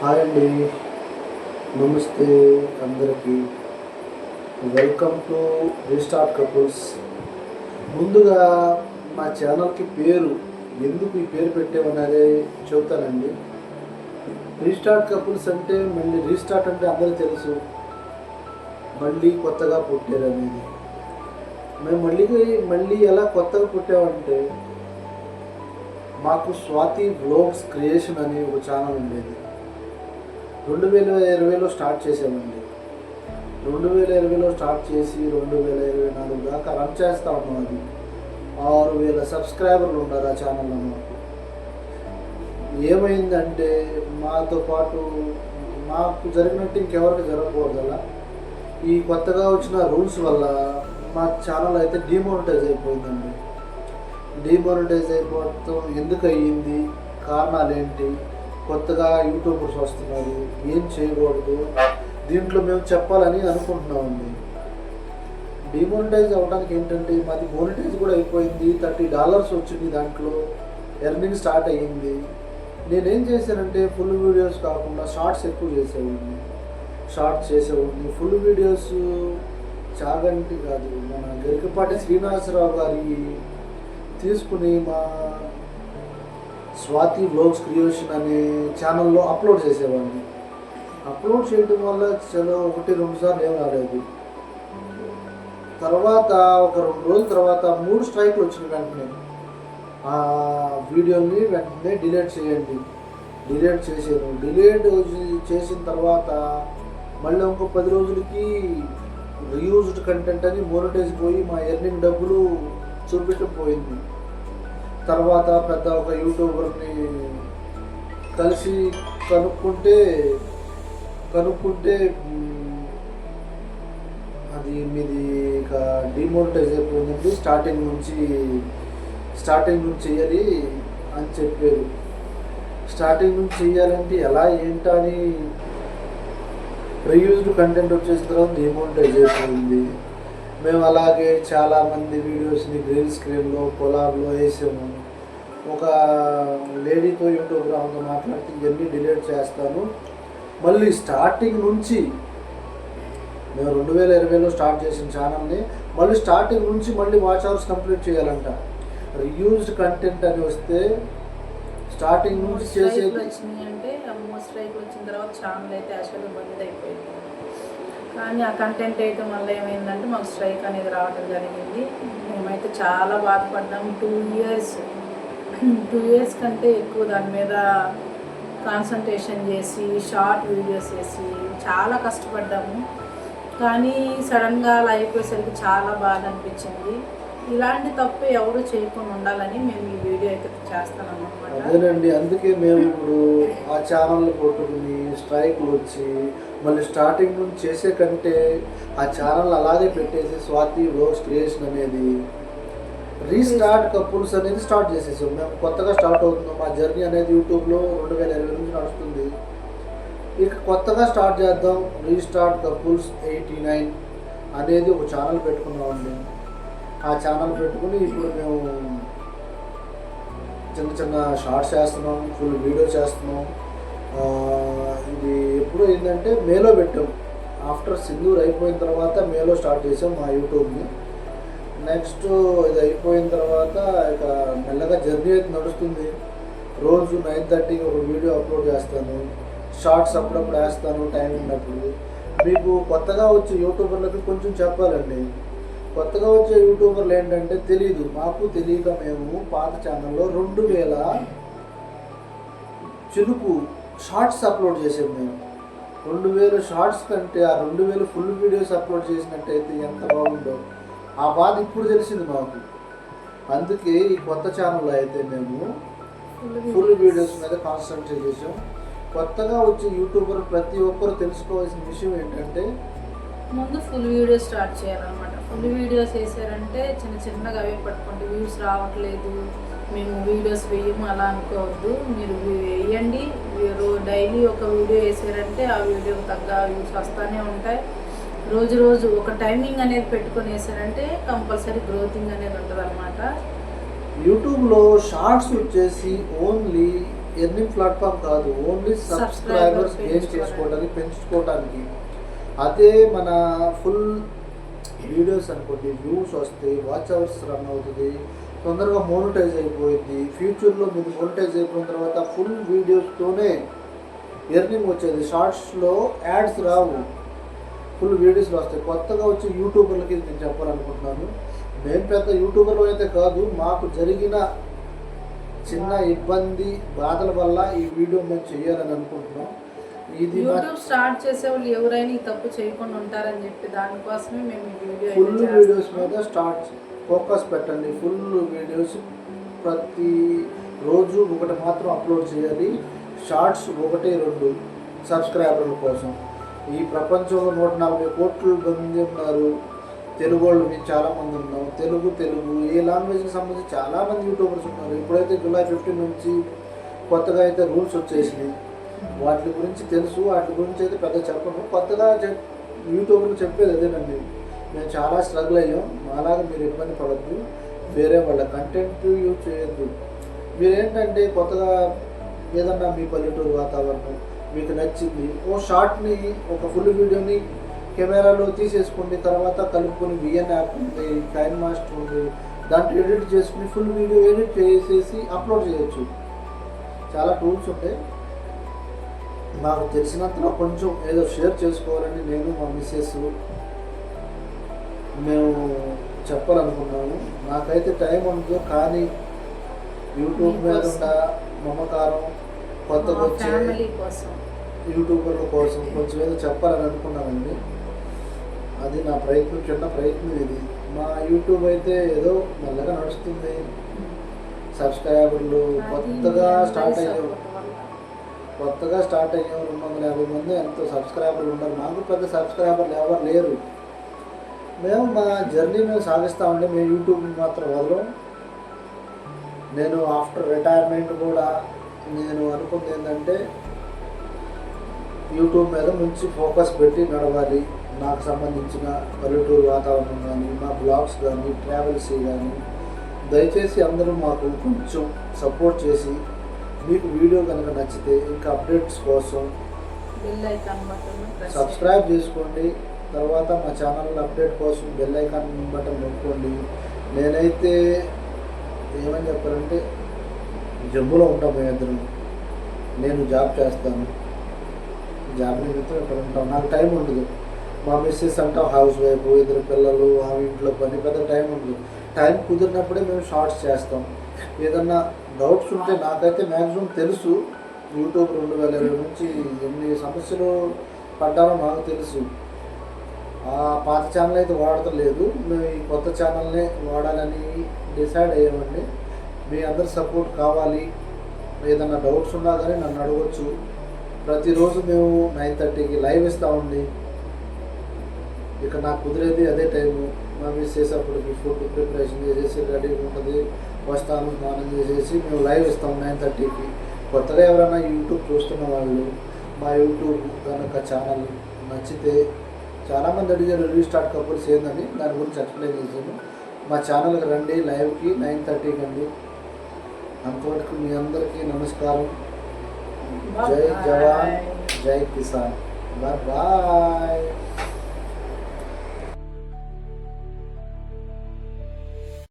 Hi అండి. నమస్తే అందరికీ. వెల్కమ్ టు రీస్టార్ట్ కపుల్స్ ముందుగా మా ఛానల్కి పేరు ఎందుకు ఈ పేరు పెట్టామనేది చెబుతానండి. రీస్టార్ట్ కపుల్స్ అంటే మళ్ళీ రీస్టార్ట్ అంటే అందరూ తెలుసు. మళ్ళీ కొత్తగా పుట్టారు అనేది. మేము మళ్ళీ మళ్ళీ ఎలా కొత్తగా పుట్టామంటే మాకు స్వాతి వ్లోగ్స్ క్రియేషన్ అనే ఒక ఛానల్ ఉండేది. రెండు వేల ఇరవైలో స్టార్ట్ చేసామండి రెండు వేల ఇరవైలో స్టార్ట్ చేసి రెండు వేల ఇరవై నాలుగు దాకా రన్ చేస్తా ఉన్నాం అది. ఆరు వేల సబ్స్క్రైబర్లు ఉన్నారు ఆ ఛానల్లో మాకు. ఏమైందంటే మాతో పాటు మాకు జరిగినట్టు ఇంకెవరికి జరగకూడదు అలా. ఈ కొత్తగా వచ్చిన రూల్స్ వల్ల మా ఛానల్ అయితే డిమోనిటైజ్ అయిపోయిందండి. డిమానిటైజ్ అయిపోవడం ఎందుకు అయ్యింది? కారణాలు ఏంటి కొత్తగా యూట్యూబర్స్ వస్తున్నారు. ఏం చేయకూడదు. దీంట్లో మేము చెప్పాలని అనుకుంటున్నామండి. డిమోనిటైజ్ అవ్వడానికి ఏంటంటే మాది మోనిటైజ్ కూడా అయిపోయింది. థర్టీ డాలర్స్ వచ్చింది దాంట్లో. ఎర్నింగ్ స్టార్ట్ అయ్యింది. నేనేం చేశానంటే ఫుల్ వీడియోస్ కాకుండా షార్ట్స్ ఎక్కువ చేసేవాడిని. షార్ట్స్ చేసేవాడిని. ఫుల్ వీడియోస్ చాగంటి కాదు. మన గరికపాటి శ్రీనివాసరావు గారి తీసుకుని మా స్వాతి బ్లాగ్స్ క్రియేషన్ అనే ఛానల్లో అప్లోడ్ చేసేవాడిని. అప్లోడ్ చేయడం వల్ల చలో ఒకటి రెండు సార్లు ఏం రాలేదు. తర్వాత ఒక రెండు రోజుల తర్వాత మూడు స్ట్రైక్లు వచ్చిన వెంటనే. ఆ వీడియోని వెంటనే డిలీట్ చేయండి. డిలీట్ చేసాను డిలీట్ చేసిన తర్వాత మళ్ళీ ఇంకో పది రోజులకి రీయూజ్డ్ కంటెంట్ అని మోనిటైజ్ పోయి మా ఎర్నింగ్ డబ్బులు చూపెట్టడం పోయింది తర్వాత పెద్ద ఒక యూట్యూబర్ని కలిసి కనుక్కుంటే కనుక్కుంటే అది మీది ఇక డిమోనిటైజ్ అయిపోయిందండి. స్టార్టింగ్ నుంచి స్టార్టింగ్ నుంచి చేయాలి అని చెప్పారు. స్టార్టింగ్ నుంచి చేయాలంటే ఎలా ఏంటని అని రీయూజ్డ్ కంటెంట్ వచ్చేసిన తర్వాత డిమోనిటైజ్ అయిపోయింది. మేము అలాగే చాలామంది వీడియోస్ని గ్రీన్ స్క్రీన్లో పొలాల్లో వేసాము. ఒక లేడీతో యూట్యూబ్ ఆమెతో మాట్లాడితే ఇవన్నీ డిలీట్ చేస్తాను. మళ్ళీ స్టార్టింగ్ నుంచి మేము రెండు వేల ఇరవైలో స్టార్ట్ చేసిన ఛానల్ని మళ్ళీ స్టార్టింగ్ నుంచి మళ్ళీ వాచ్ అవర్స్ కంప్లీట్ చేయాలంట. రీయూజ్డ్ కంటెంట్ అని వస్తే స్టార్టింగ్ నుంచి చేసే వచ్చినాయి అంటే మూడు స్ట్రైక్లు వచ్చిన తర్వాత ఛానల్ అయితే యాక్చువల్గా బంద్ అయిపోయింది. కానీ ఆ కంటెంట్ అయితే మళ్ళీ ఏమైందంటే మాకు స్ట్రైక్ అనేది రావడం జరిగింది. మేమైతే చాలా బాధపడ్డాము టూ ఇయర్స్ టూ ఇయర్స్ కంటే ఎక్కువ దాని మీద కాన్సన్ట్రేషన్ చేసి షార్ట్ వీడియోస్ చేసి చాలా కష్టపడ్డాము. కానీ సడన్గా అలా అయిపోయేసరికి చాలా బాధ అనిపించింది. ఇలాంటి తప్పు ఎవరు చేయకుండా ఉండాలని మేము ఈ వీడియో అయితే చేస్తాను అనమాట అదేనండి అందుకే మేము ఇప్పుడు ఆ ఛానల్ కొట్టుకుని స్ట్రైక్లు వచ్చి మళ్ళీ స్టార్టింగ్ నుంచి చేసే కంటే ఆ ఛానల్ అలాగే పెట్టేసి స్వాతి వ్లోగ్స్ క్రియేషన్ అనేది రీస్టార్ట్ కపుల్స్ అనేది స్టార్ట్ చేసేసాం. మేము కొత్తగా స్టార్ట్ అవుతున్నాం. మా జర్నీ అనేది యూట్యూబ్లో రెండు వేల ఇరవై నుంచి నడుస్తుంది. ఇక కొత్తగా స్టార్ట్ చేద్దాం. రీస్టార్ట్ కపుల్స్ ఎయిటీ నైన్ అనేది ఒక ఛానల్ పెట్టుకున్నామండి. ఆ ఛానల్ పెట్టుకుని ఇప్పుడు మేము చిన్న చిన్న షార్ట్స్ చేస్తున్నాం ఫుల్ వీడియో చేస్తున్నాం ఇది ఎప్పుడు ఏంటంటే మేలో పెట్టాం. ఆఫ్టర్ సింధూర్ అయిపోయిన తర్వాత మేలో స్టార్ట్ చేసాం మా యూట్యూబ్ని నెక్స్ట్ ఇది అయిపోయిన తర్వాత ఇక మెల్లగా జర్నీ అయితే నడుస్తుంది. రోజు నైన్ థర్టీకి ఒక వీడియో అప్లోడ్ చేస్తాను. షార్ట్స్ అప్పుడప్పుడు వేస్తాను టైం ఉన్నప్పుడు. మీకు కొత్తగా వచ్చే యూట్యూబర్లకు కొంచెం చెప్పాలండి. కొత్తగా వచ్చే యూట్యూబర్లు ఏంటంటే తెలియదు మాకు తెలియక మేము పాత ఛానల్లో రెండు వేల చిలుకు షార్ట్స్ అప్లోడ్ చేసాం మేము. రెండు వేల షార్ట్స్ కంటే ఆ రెండు వేలు ఫుల్ వీడియోస్ అప్లోడ్ చేసినట్టయితే ఎంత బాగుందో. ఆ బాధ ఇప్పుడు తెలిసింది మాకు. అందుకే ఈ కొత్త ఛానల్లో అయితే మేము ఫుల్ వీడియోస్. మీద కాన్సన్ట్రేట్ చేసాం కొత్తగా వచ్చే యూట్యూబర్ ప్రతి ఒక్కరు తెలుసుకోవాల్సిన విషయం ఏంటంటే ముందు ఫుల్ వీడియో స్టార్ట్ చేయాలన్నమాట. ఫుల్ వీడియోస్ వేసారంటే చిన్న చిన్నగా అవే పట్టుకోండి. వ్యూస్ రావట్లేదు. మేము వీడియోస్ వేయము అలా అనుకోవద్దు. మీరు వేయండి. మీరు డైలీ ఒక వీడియో వేసారంటే ఆ వీడియో తగ్గ వ్యూస్ వస్తూనే ఉంటాయి. రోజు రోజు ఒక టైమింగ్ అనేది పెట్టుకొని వేసారంటే కంపల్సరీ గ్రోతింగ్ అనేది ఉంటుంది అనమాట యూట్యూబ్లో షార్ట్స్ వచ్చేసి ఓన్లీ ఎర్నింగ్ ప్లాట్ఫామ్ కాదు ఓన్లీ సబ్స్క్రైబర్స్ గెయిన్. చేసుకోవడానికి పెంచుకోవడానికి అదే మన ఫుల్ వీడియోస్ అనుకోండి వ్యూస్ వస్తాయి వాచ్ అవర్స్ రన్ అవుతుంది తొందరగా మోనిటైజ్ అయిపోయింది ఫ్యూచర్లో మీరు మోనిటైజ్ అయిపోయిన తర్వాత ఫుల్ వీడియోస్తోనే ఎర్నింగ్ వచ్చేది. షార్ట్స్లో యాడ్స్ రావు. ఫుల్ వీడియోస్లో వస్తాయి. కొత్తగా వచ్చి యూట్యూబర్లకి నేను చెప్పాలనుకుంటున్నాను. మేము పెద్ద యూట్యూబర్లు అయితే కాదు మాకు జరిగిన చిన్న ఇబ్బంది బాధల వల్ల ఈ వీడియో మేము చేయాలని అనుకుంటున్నాం. యూట్యూబ్ స్టార్ట్ చేసే వాళ్ళు ఎవరైనా ఈ తప్పు చేయకుండా ఉంటారని చెప్పి దానికోసమే మేము ఈ వీడియో ఫుల్ వీడియోస్. మీద స్టార్ట్ ఫోకస్ పెట్టండి. ఫుల్ వీడియోస్ ప్రతి రోజు ఒకటి మాత్రం అప్లోడ్ చేయాలి. షార్ట్స్ ఒకటి రెండు సబ్స్క్రైబర్ల కోసం. ఈ ప్రపంచంలో నూట నలభై కోట్లు మంది ఉన్నారు. తెలుగు వాళ్ళు మేము చాలా మంది ఉన్నాం తెలుగు తెలుగు ఏ లాంగ్వేజ్కి సంబంధించి చాలా మంది యూట్యూబర్స్ ఉన్నారు. ఇప్పుడైతే జూలై ఫిఫ్టీన్ నుంచి కొత్తగా అయితే రూల్స్ వచ్చేసినాయి. వాటి గురించి తెలుసు వాటి గురించి అయితే పెద్ద చెప్పను. కొత్తగా యూట్యూబ్లో చెప్పేది అదేనండి. మేము చాలా స్ట్రగుల్ అయ్యాం. మాలాగా మీరు ఇబ్బంది పడద్దు. వేరే వాళ్ళ కంటెంట్ యూజ్ చేయొద్దు. మీరేంటంటే కొత్తగా ఏదన్నా మీ పల్లెటూరు వాతావరణం మీకు నచ్చింది ఓ షార్ట్ని ఒక ఫుల్ వీడియోని కెమెరాలో తీసేసుకుని తర్వాత కలుపుకొని విఎన్ యాప్ ఉంది కైన్ మాస్టర్ ఉంది. దాంట్లో ఎడిట్ చేసుకుని ఫుల్ వీడియో ఎడిట్ చేసేసి అప్లోడ్ చేయొచ్చు. చాలా టూల్స్ ఉంటాయి. నాకు తెలిసినంతలో కొంచెం ఏదో షేర్ చేసుకోవాలని నేను మా మిస్సెస్ మేము చెప్పాలనుకున్నాము. నాకైతే టైం ఉండదు కానీ యూట్యూబ్ మీద ఉన్న మమకారం కొత్తగా వచ్చే కోసం. యూట్యూబర్ల కోసం కొంచెం ఏదో చెప్పాలని అనుకున్నానండి. అది నా ప్రయత్నం చిన్న ప్రయత్నం ఇది. మా యూట్యూబ్ అయితే ఏదో మెల్లగా నడుస్తుంది. సబ్స్క్రైబర్లు కొత్తగా స్టార్ట్ అయ్యారు. కొత్తగా స్టార్ట్ అయ్యే రెండు వందల యాభై మంది ఎంతో సబ్స్క్రైబర్లు ఉన్నారు. మాకు పెద్ద సబ్స్క్రైబర్లు ఎవరు లేరు. మేము మా జర్నీ మేము సాగిస్తామండి. మేము యూట్యూబ్ని మాత్రం వదలం. నేను ఆఫ్టర్ రిటైర్మెంట్ కూడా నేను అనుకుంది ఏంటంటే యూట్యూబ్ మీద మంచి ఫోకస్ పెట్టి నడవాలి. నాకు సంబంధించిన పల్లెటూరు వాతావరణం కానీ మా బ్లాగ్స్ కానీ ట్రావెల్స్ కానీ దయచేసి అందరూ మాకు కొంచెం సపోర్ట్ చేసి మీకు వీడియో కనుక నచ్చితే ఇంకా అప్డేట్స్ కోసం సబ్స్క్రైబ్ చేసుకోండి. తర్వాత మా ఛానల్ అప్డేట్ కోసం బెల్ ఐకాన్ బటన్ నొక్కండి. నేనైతే ఏమని చెప్పాలంటే జమ్ములో ఉంటాం ఇద్దరం. నేను జాబ్ చేస్తాను. జాబ్ నిమిత్తం ఇక్కడ ఉంటాం నాకు టైం ఉండదు. మా మిస్సెస్ అంటాం హౌస్ వైఫ్ ఇద్దరు పిల్లలు ఆమె ఇంట్లో పని పెద్ద టైం ఉండదు. టైం కుదిరినప్పుడే మేము షార్ట్స్ చేస్తాం. ఏదన్నా డౌట్స్ ఉంటే నాకైతే మ్యాక్సిమం తెలుసు. యూట్యూబ్ రెండు వేల ఇరవై నుంచి ఎన్ని సమస్యలు పడ్డారో నాకు తెలుసు. ఆ పాత ఛానల్ అయితే వాడతలేదు. మేము ఈ కొత్త ఛానల్నే వాడాలని డిసైడ్ అయ్యామండి. మీ అందరి సపోర్ట్ కావాలి. ఏదన్నా డౌట్స్ ఉన్నా కానీ నన్ను అడగచ్చు. ప్రతిరోజు మేము నైన్ థర్టీకి లైవ్ ఇస్తామండి. ఇక నాకు కుదిరేది అదే టైము మా మిస్ చేసేప్పటికి ఫుడ్ ప్రిపరేషన్ చేసేసి రెడీ ఉంటుంది. వస్తాను స్నానం చేసేసి మేము లైవ్ ఇస్తాం నైన్ థర్టీకి. కొత్తగా ఎవరైనా యూట్యూబ్ చూస్తున్న వాళ్ళు మా యూట్యూబ్ కనుక ఛానల్ నచ్చితే చాలామంది అడిగారు రీస్టార్ట్ కపుల్స్ ఏందని? దాని గురించి ఎక్స్ప్లెయిన్ చేశాను. మా ఛానల్కి రండి లైవ్కి నైన్ థర్టీకి అండి. అంతవరకు మీ అందరికీ నమస్కారం. జై జవాన్ జై కిసాన్. Bye bye.